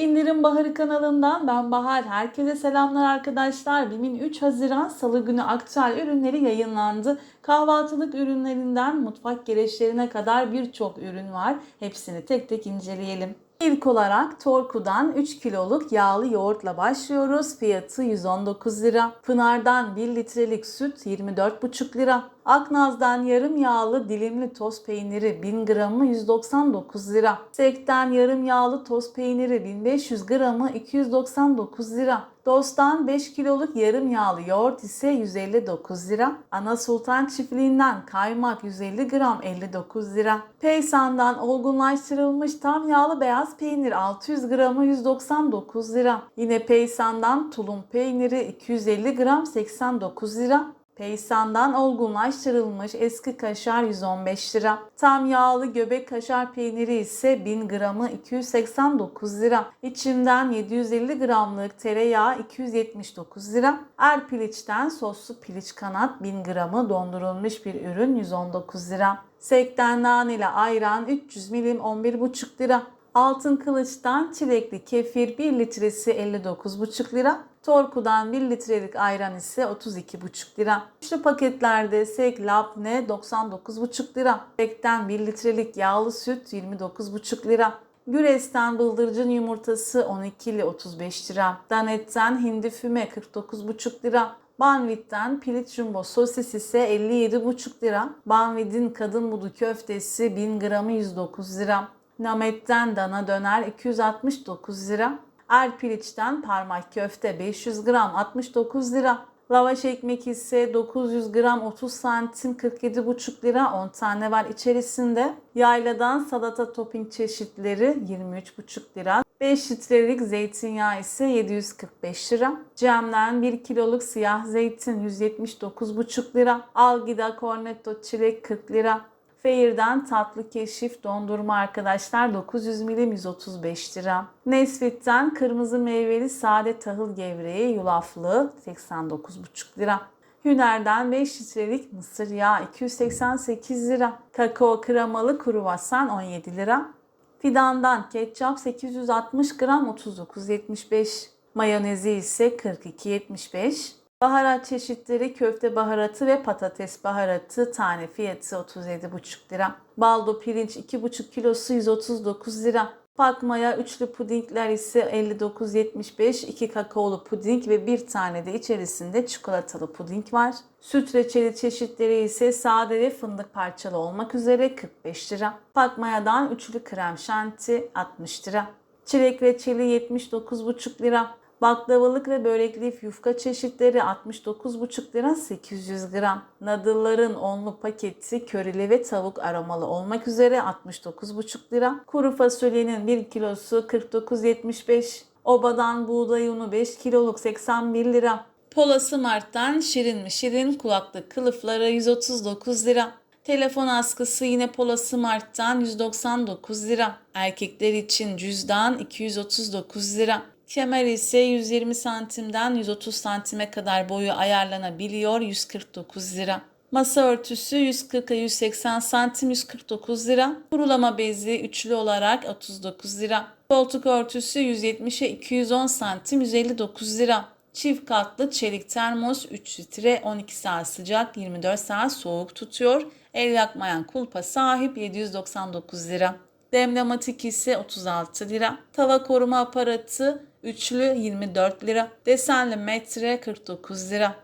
İndirim Baharı kanalından ben Bahar. Herkese selamlar arkadaşlar. BİM'in 3 Haziran Salı günü aktüel ürünleri yayınlandı. Kahvaltılık ürünlerinden mutfak gereçlerine kadar birçok ürün var. Hepsini tek tek inceleyelim. İlk olarak Torku'dan 3 kiloluk yağlı yoğurtla başlıyoruz. Fiyatı 119 lira. Pınar'dan 1 litrelik süt 24,5 lira. Aknaz'dan yarım yağlı dilimli toz peyniri 1000 gramı 199 lira. Sek'ten yarım yağlı toz peyniri 1500 gramı 299 lira. Dost'tan 5 kiloluk yarım yağlı yoğurt ise 159 lira. Ana Sultan çiftliğinden kaymak 150 gram 59 lira. Peysan'dan olgunlaştırılmış tam yağlı beyaz peynir 600 gramı 199 lira. Yine Peysan'dan tulum peyniri 250 gram 89 lira. Peysan'dan olgunlaştırılmış eski kaşar 115 lira. Tam yağlı göbek kaşar peyniri ise 1000 gramı 289 lira. İçimden 750 gramlık tereyağı 279 lira. Erpiliç'ten soslu piliç kanat 1000 gramı dondurulmuş bir ürün 119 lira. Sekten naneli ayran 300 milim 11,5 lira. Altın Kılıç'tan çilekli kefir 1 litresi 59,5 lira. Torku'dan 1 litrelik ayran ise 32,5 lira. Üçlü paketlerde Sek Labne 99,5 lira. Sek'ten 1 litrelik yağlı süt 29,5 lira. Güres'ten bıldırcın yumurtası 12 ile 35 lira. Danet'ten hindi füme 49,5 lira. Banvit'ten pilit jumbo sosis ise 57,5 lira. Banvit'in kadın budu köftesi 1000 gramı 109 lira. Namet'ten dana döner 269 lira. Erpiliç'ten parmak köfte 500 gram 69 lira. Lavaş ekmek ise 900 gram 30 santim 47,5 lira 10 tane var içerisinde. Yayladan salata topping çeşitleri 23,5 lira. 5 litrelik zeytinyağı ise 745 lira. Cem'den 1 kiloluk siyah zeytin 179,5 lira. Algida cornetto çilek 40 lira. Feyir'den tatlı keşif dondurma arkadaşlar 900 milim 135 lira. Nesfit'ten kırmızı meyveli sade tahıl gevreği yulaflı 89,5 lira. Hüner'den 5 litrelik mısır yağı 288 lira. Kakao kremalı kruvasan 17 lira. Fidan'dan ketçap 860 gram 39,75. Mayonezi ise 42,75. Baharat çeşitleri köfte baharatı ve patates baharatı tane fiyatı 37,5 lira. Baldo pirinç 2,5 kilosu 139 lira. Pakmaya üçlü pudingler ise 59,75, 2 kakaolu puding ve bir tane de içerisinde çikolatalı puding var. Süt reçeli çeşitleri ise sade ve fındık parçalı olmak üzere 45 lira. Pakmaya'dan üçlü krem şanti 60 lira. Çilek reçeli 79,5 lira. Baklavalık ve börekli yufka çeşitleri 69,5 lira 800 gram. Nadılların onlu paketi körili ve tavuk aromalı olmak üzere 69,5 lira. Kuru fasulyenin 1 kilosu 49,75. Obadan buğday unu 5 kiloluk 81 lira. Polası Mart'tan şirin mi şirin kulaklık kılıfları 139 lira. Telefon askısı yine Polası Mart'tan 199 lira. Erkekler için cüzdan 239 lira. Kemer ise 120 santimden 130 santime kadar boyu ayarlanabiliyor 149 lira. Masa örtüsü 140'a 180 santim 149 lira. Kurulama bezi üçlü olarak 39 lira. Koltuk örtüsü 170'e 210 santim 159 lira. Çift katlı çelik termos 3 litre 12 saat sıcak 24 saat soğuk tutuyor. El yakmayan kulpa sahip 799 lira. Demlamatik ise 36 lira. Tava koruma aparatı üçlü 24 lira. Desenli metre 49 lira.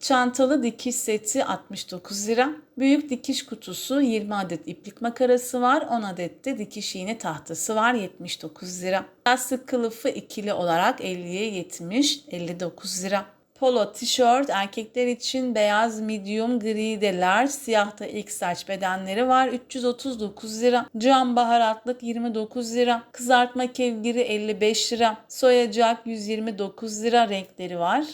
Çantalı dikiş seti 69 lira. Büyük dikiş kutusu 20 adet iplik makarası var. 10 adet de dikiş iğne tahtası var 79 lira. Lastik kılıfı ikili olarak 50'ye 70 59 lira. Polo tişört erkekler için beyaz medium gri de large siyahta ilk saç bedenleri var 339 lira. Cam baharatlık 29 lira. Kızartma kevgiri 55 lira. Soyacak 129 lira renkleri var.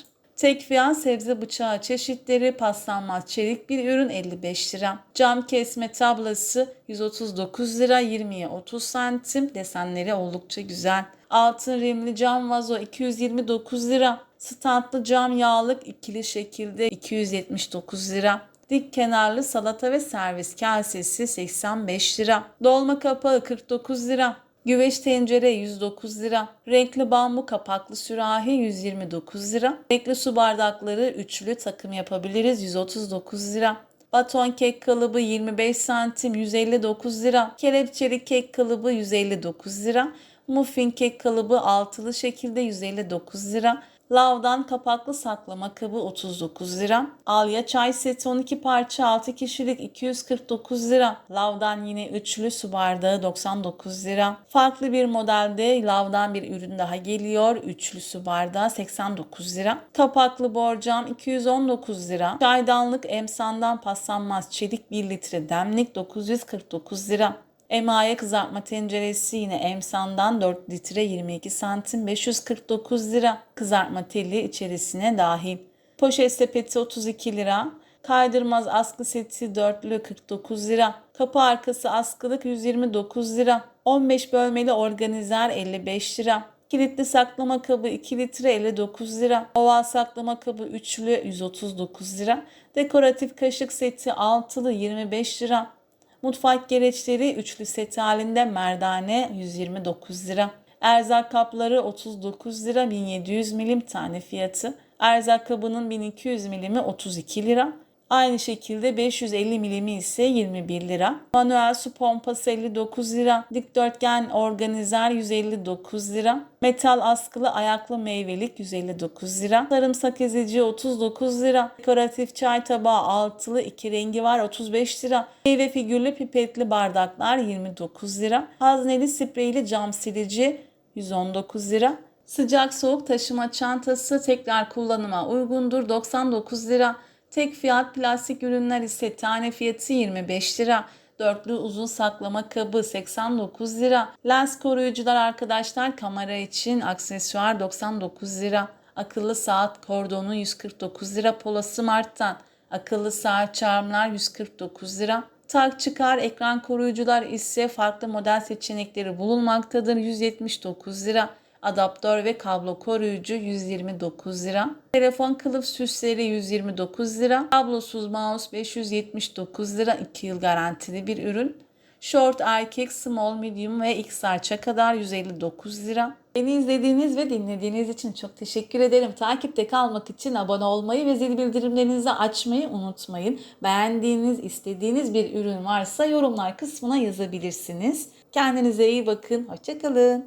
Tek fiyat sebze bıçağı çeşitleri paslanmaz çelik bir ürün 55 lira. Cam kesme tablası 139 lira 20'ye 30 santim desenleri oldukça güzel. Altın rimli cam vazo 229 lira. Standlı cam yağlık ikili şekilde 279 lira. Dik kenarlı salata ve servis kasesi 85 lira. Dolma kapağı 49 lira. Güveç tencere 109 lira. Renkli bambu kapaklı sürahi 129 lira. Renkli su bardakları üçlü takım yapabiliriz 139 lira. Baton kek kalıbı 25 santim 159 lira. Kelepçeli kek kalıbı 159 lira. Muffin kek kalıbı altılı şekilde 159 lira. Lavdan kapaklı saklama kabı 39 lira. Alya çay seti 12 parça 6 kişilik 249 lira. Lavdan yine üçlü su bardağı 99 lira. Farklı bir modelde lavdan bir ürün daha geliyor. Üçlü su bardağı 89 lira. Kapaklı borcam 219 lira. Çaydanlık emsandan paslanmaz çelik 1 litre demlik 949 lira. Emaye kızartma tenceresi yine emsandan 4 litre 22 santim 549 lira. Kızartma teli içerisine dahil. Poşet sepeti 32 lira. Kaydırmaz askı seti dörtlü 49 lira. Kapı arkası askılık 129 lira. 15 bölmeli organizer 55 lira. Kilitli saklama kabı 2 litre 59 lira. Oval saklama kabı üçlü 139 lira. Dekoratif kaşık seti altılı 25 lira. Mutfak gereçleri üçlü set halinde merdane 129 lira. Erzak kapları 39 lira 1700 milim tane fiyatı. Erzak kabının 1200 milimi 32 lira. Aynı şekilde 550 milimi ise 21 lira. Manuel su pompası 59 lira. Dikdörtgen organizer 159 lira. Metal askılı ayaklı meyvelik 159 lira. Sarımsak ezici 39 lira. Dekoratif çay tabağı altılı iki rengi var 35 lira. Meyve figürlü pipetli bardaklar 29 lira. Hazneli spreyli cam silici 119 lira. Sıcak soğuk taşıma çantası tekrar kullanıma uygundur 99 lira. Tek fiyat plastik ürünler ise tane fiyatı 25 lira. Dörtlü uzun saklama kabı 89 lira. Lens koruyucular arkadaşlar kamera için aksesuar 99 lira. Akıllı saat kordonu 149 lira Pola Smart'tan. Akıllı saat charmlar 149 lira. Tak çıkar ekran koruyucular ise farklı model seçenekleri bulunmaktadır 179 lira. Adaptör ve kablo koruyucu 129 lira. Telefon kılıf süsleri 129 lira. Kablosuz mouse 579 lira. 2 yıl garantili bir ürün. Short erkek small medium ve XR'ça kadar 159 lira. Beni izlediğiniz ve dinlediğiniz için çok teşekkür ederim. Takipte kalmak için abone olmayı ve zil bildirimlerinizi açmayı unutmayın. Beğendiğiniz, istediğiniz bir ürün varsa yorumlar kısmına yazabilirsiniz. Kendinize iyi bakın. Hoşçakalın.